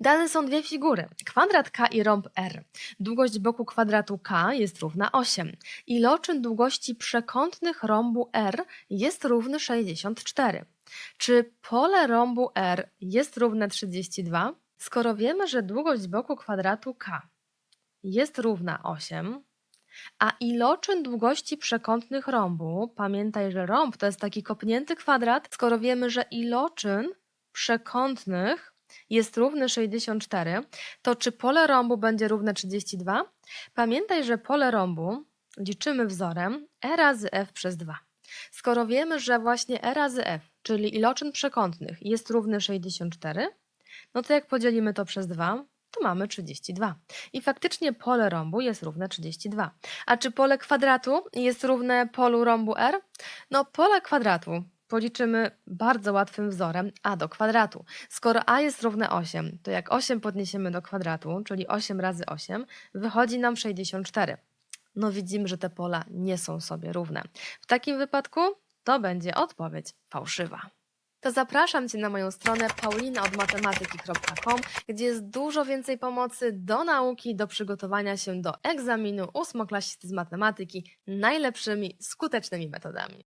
Dane są dwie figury. Kwadrat K i rąb R. Długość boku kwadratu K jest równa 8. Iloczyn długości przekątnych rąbu R jest równy 64. Czy pole rąbu R jest równe 32? Skoro wiemy, że długość boku kwadratu K jest równa 8, a iloczyn długości przekątnych rąbu, pamiętaj, że rąb to jest taki kopnięty kwadrat, skoro wiemy, że iloczyn przekątnych jest równy 64, to czy pole rąbu będzie równe 32? Pamiętaj, że pole rąbu liczymy wzorem e razy f przez 2. Skoro wiemy, że właśnie e razy f, czyli iloczyn przekątnych jest równy 64, no to jak podzielimy to przez 2, to mamy 32. I faktycznie pole rąbu jest równe 32. A czy pole kwadratu jest równe polu rąbu r? No pole kwadratu policzymy bardzo łatwym wzorem a do kwadratu. Skoro a jest równe 8, to jak 8 podniesiemy do kwadratu, czyli 8 razy 8, wychodzi nam 64. No widzimy, że te pola nie są sobie równe. W takim wypadku to będzie odpowiedź fałszywa. To zapraszam Cię na moją stronę paulinaodmatematyki.com, gdzie jest dużo więcej pomocy do nauki, do przygotowania się do egzaminu ósmoklasisty z matematyki najlepszymi, skutecznymi metodami.